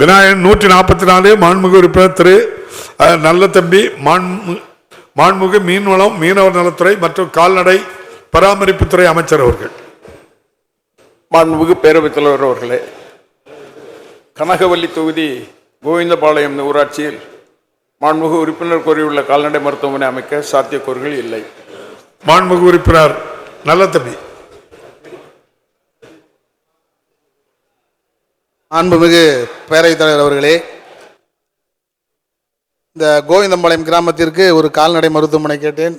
விநாயகன் நூற்றி நாற்பத்தி நாலு மாண்புமிகு உறுப்பினர் திரு நல்ல தம்பி மாண்பு மாண்புமிகு மீன்வளம் மீனவர் நலத்துறை மற்றும் கால்நடை பராமரிப்புத்துறை அமைச்சர் அவர்கள். மாண்புமிகு பேரவைத் தலைவர் அவர்களே கனகவல்லி தொகுதி கோவிந்தபாளையம் ஊராட்சியில் மாண்புமிகு உறுப்பினர் கோரியுள்ள கால்நடை மருத்துவமனை அமைக்க சாத்தியக்கூறுகள் இல்லை. மாண்புமிகு உறுப்பினர் நல்ல தம்பி. அன்புமிகு பேரவைத் தலைவர் அவர்களே இந்த கோவிந்தம்பாளையம் கிராமத்திற்கு ஒரு கால்நடை மருத்துவமனை கேட்டேன்.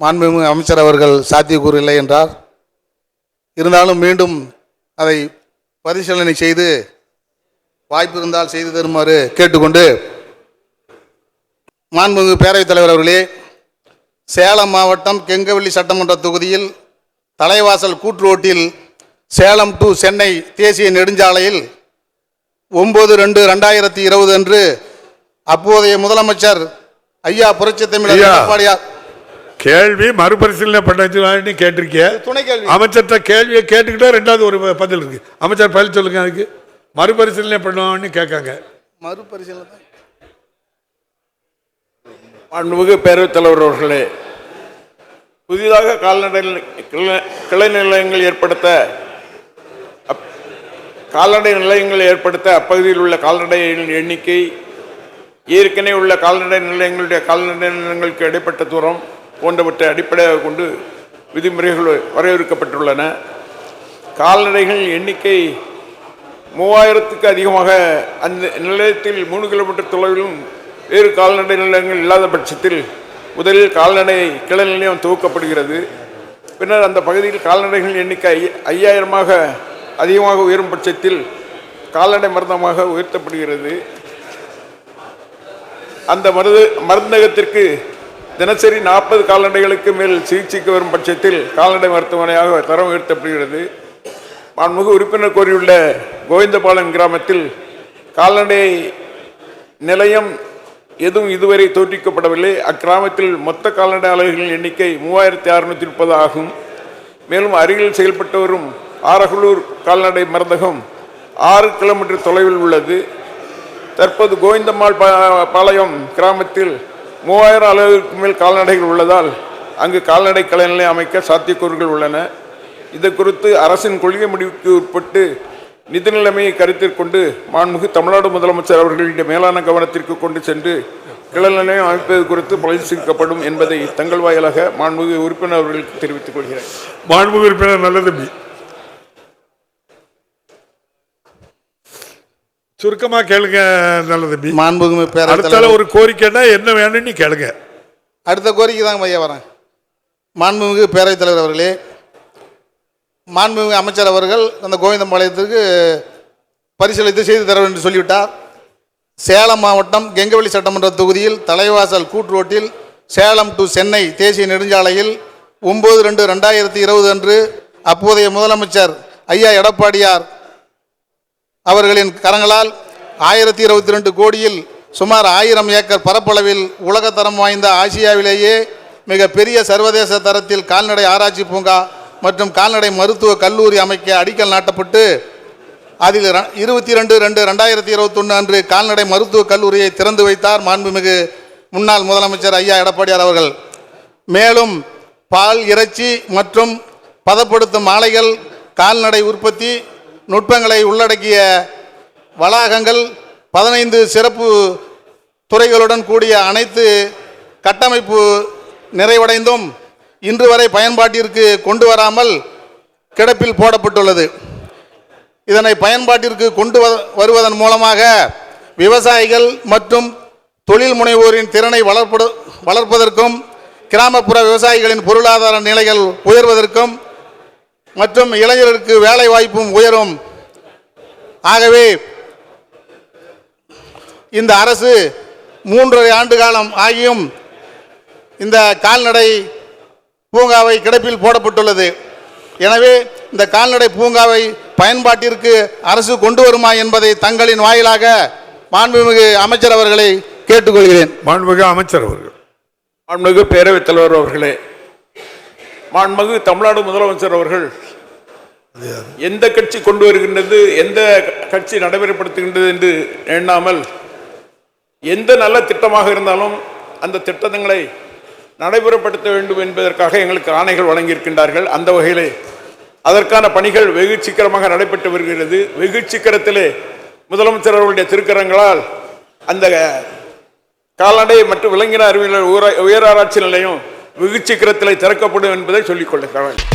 மாண்புமிகு அமைச்சர் அவர்கள் சாத்தியக்கூறு இல்லை என்றார். இருந்தாலும் மீண்டும் அதை பரிசீலனை செய்து வாய்ப்பு இருந்தால் செய்து தருமாறு கேட்டுக்கொண்டு மாண்புமிகு பேரவைத் தலைவர் அவர்களே சேலம் மாவட்டம் கெங்கவெள்ளி சட்டமன்ற தொகுதியில் தலைவாசல் கூற்றுரோட்டில் சேலம் டு சென்னை தேசிய நெடுஞ்சாலையில் ஒன்பது ரெண்டு ரெண்டாயிரத்தி இருபது அன்று அப்போதைய முதலமைச்சர் ஐயா புரட்சி தமிழர் ஐயா. எடப்பாடியார். கேள்வி மறுபரிசீலனை பண்ணி கேட்டிருக்கிய. துணை கேள்வி. அமைச்சர்கிட்ட கேள்வியை கேட்டுக்கிட்டா ரெண்டாவது ஒரு பதில் இருக்கு. அமைச்சர் பதில் சொல்லுங்க அதுக்கு. மறுபரிசீலனை பண்ணுவான்னு கேட்காங்க. மறுபரிசீலனை. மாண்புமிகு பேரவைத் தலைவர் அவர்களே புதிதாக கால்நடை கிளை- கிளை நிலையங்கள் ஏற்படுத்த கால்நடை நிலையங்கள் ஏற்படுத்த அப்பகுதியில் உள்ள கால்நடைகளின் எண்ணிக்கை ஏற்கனவே உள்ள கால்நடை நிலையங்களுடைய கால்நடை நிலையங்களுக்கு இடைப்பட்ட தூரம் போன்றவற்றை அடிப்படையாக கொண்டு விதிமுறைகள் வரையறுக்கப்பட்டுள்ளன. கால்நடைகள் எண்ணிக்கை மூவாயிரத்துக்கு அதிகமாக அந்த நிலையத்தில் மூணு கிலோமீட்டர் தொலைவிலும் வேறு கால்நடை நிலையங்கள் இல்லாத பட்சத்தில் முதலில் கால்நடை கிளநிலையம் துவக்கப்படுகிறது பின்னர் அந்த பகுதியில் கால்நடைகள் எண்ணிக்கை ஐ- ஐயாயிரமாக அதிகமாக உயரும் பட்சத்தில் கால்நடை மருந்தமாக உயர்த்தப்படுகிறது. அந்த மருந்து மருந்தகத்திற்கு தினசரி நாற்பது கால்நடைகளுக்கு மேல் சிகிச்சைக்கு வரும் பட்சத்தில் கால்நடை மருத்துவமனையாக தரம் உயர்த்தப்படுகிறது. மாண்புமிகு உறுப்பினர் கோரியுள்ள கோவிந்தபாளையம் கிராமத்தில் கால்நடை நிலையம் எதுவும் இதுவரை தோற்றுவிக்கப்படவில்லை. அக்கிராமத்தில் மொத்த கால்நடை அலகுகளின் எண்ணிக்கை மூவாயிரத்தி அறுநூற்றி முப்பது ஆகும். மேலும் அருகில் செயல்பட்டு வரும் ஆரகுளூர் கால்நடை மருந்தகம் ஆறு கிலோமீட்டர் தொலைவில் உள்ளது. தற்போது கோவிந்தம்மாள் பா- பாளையம் கிராமத்தில் மூவாயிரம் அளவிற்கு மேல் கால்நடைகள் உள்ளதால் அங்கு கால்நடை கலைநிலை அமைக்க சாத்தியக்கூறுகள் உள்ளன. இது குறித்து அரசின் கொள்கை முடிவுக்கு உட்பட்டு நிதி நிலைமையை கருத்தில் கொண்டு மாண்புமிகு தமிழ்நாடு முதலமைச்சர் அவர்களுடைய மேலான கவனத்திற்கு கொண்டு சென்று கிளநிலையம் அமைப்பது குறித்து பரிசீலிக்கப்படும் என்பதை தங்கள் வாயிலாக மாண்புமிகு உறுப்பினர் அவர்களுக்கு தெரிவித்துக் கொள்கிறேன். மாண்புமிகு உறுப்பினர் நல்ல தம்பி சுருக்கமா கேளுங்க நல்ல தம்பி மாண்புமிகு பேரவைத் அடுத்தால ஒரு கோரிக்கைன்னா என்ன வேணும்னு நீ கேளுங்க. அடுத்த கோரிக்கை தாங்க ஐயா வரேன். மாண்புமிகு பேரவைத் தலைவர் அவர்களே மாண்புமிகு அமைச்சர் அவர்கள் அந்த கோவிந்தம்பாளையத்திற்கு பரிசீலித்து செய்து தர வேண்டும் என்று சொல்லிவிட்டார். சேலம் மாவட்டம் கெங்கவள்ளி சட்டமன்ற தொகுதியில் தலைவாசல் கூட்டுரோட்டில் சேலம் டு சென்னை தேசிய நெடுஞ்சாலையில் ஒம்பது ரெண்டு ரெண்டாயிரத்தி இருபது அன்று அப்போதைய முதலமைச்சர் ஐயா எடப்பாடியார் அவர்களின் கரங்களால் ஆயிரத்தி இருபத்தி ரெண்டு கோடியில் சுமார் ஆயிரம் ஏக்கர் பரப்பளவில் உலகத்தரம் வாய்ந்த ஆசியாவிலேயே மிக பெரிய சர்வதேச தரத்தில் கால்நடை ஆராய்ச்சி பூங்கா மற்றும் கால்நடை மருத்துவ கல்லூரி அமைக்க அடிக்கல் நாட்டப்பட்டு அதில் இருபத்தி ரெண்டு ரெண்டு ரெண்டாயிரத்தி இருபத்தொன்று அன்று கால்நடை மருத்துவக் கல்லூரியை திறந்து வைத்தார் மாண்புமிகு முன்னாள் முதலமைச்சர் ஐயா எடப்பாடியார் அவர்கள். மேலும் பால் இறைச்சி மற்றும் பதப்படுத்தும் ஆலைகள் கால்நடை உற்பத்தி நுட்பங்களை உள்ளடக்கிய வளாகங்கள் பதினைந்து சிறப்பு துறைகளுடன் கூடிய அனைத்து கட்டமைப்பு நிறைவடைந்தும் இன்று வரை பயன்பாட்டிற்கு கொண்டு வராமல் கிடப்பில் போடப்பட்டுள்ளது. இதனை பயன்பாட்டிற்கு கொண்டு வ- வருவதன் மூலமாக விவசாயிகள் மற்றும் தொழில் முனைவோரின் திறனை வளர்ப்படு வளர்ப்பதற்கும் கிராமப்புற விவசாயிகளின் பொருளாதார நிலைகள் உயர்வதற்கும் மற்றும் இளைஞருக்கு வேலை வாய்ப்பும் உயரும். ஆகவே இந்த அரசு மூன்றரை ஆண்டு காலம் ஆகியும் இந்த கால்நடை பூங்காவை கிடப்பில் போடப்பட்டுள்ளது. எனவே இந்த கால்நடை பூங்காவை பயன்பாட்டிற்கு அரசு கொண்டு வருமா என்பதை தங்களின் வாயிலாக மாண்புமிகு அமைச்சர் அவர்களை கேட்டுக்கொள்கிறேன். மாண்புமிகு அமைச்சர் அவர்கள். மாண்புமிகு பேரவைத் தலைவர் அவர்களே மாண்புமிகு தமிழ்நாடு முதலமைச்சர் அவர்கள் எந்த கட்சி கொண்டு வருகின்றது எந்த கட்சி நடைமுறைப்படுத்துகின்றது என்று எண்ணாமல் எந்த நல்ல திட்டமாக இருந்தாலும் அந்த திட்டங்களை நடைமுறைப்படுத்த வேண்டும் என்பதற்காக எங்களுக்கு ஆணைகள் வழங்கியிருக்கின்றார்கள். அந்த வகையிலே அதற்கான பணிகள் வெகு சீக்கிரமாக நடைபெற்று வருகிறது. வெகு சீக்கிரத்திலே முதலமைச்சர் அவர்களுடைய திருக்கரங்களால் அந்த கால்நடை மற்றும் விலங்கின அறிவியல் உயர் உயராராய்ச்சி நிலையம் வெகு திறக்கப்படும் என்பதை சொல்லிக் கொள்ளுகிறேன்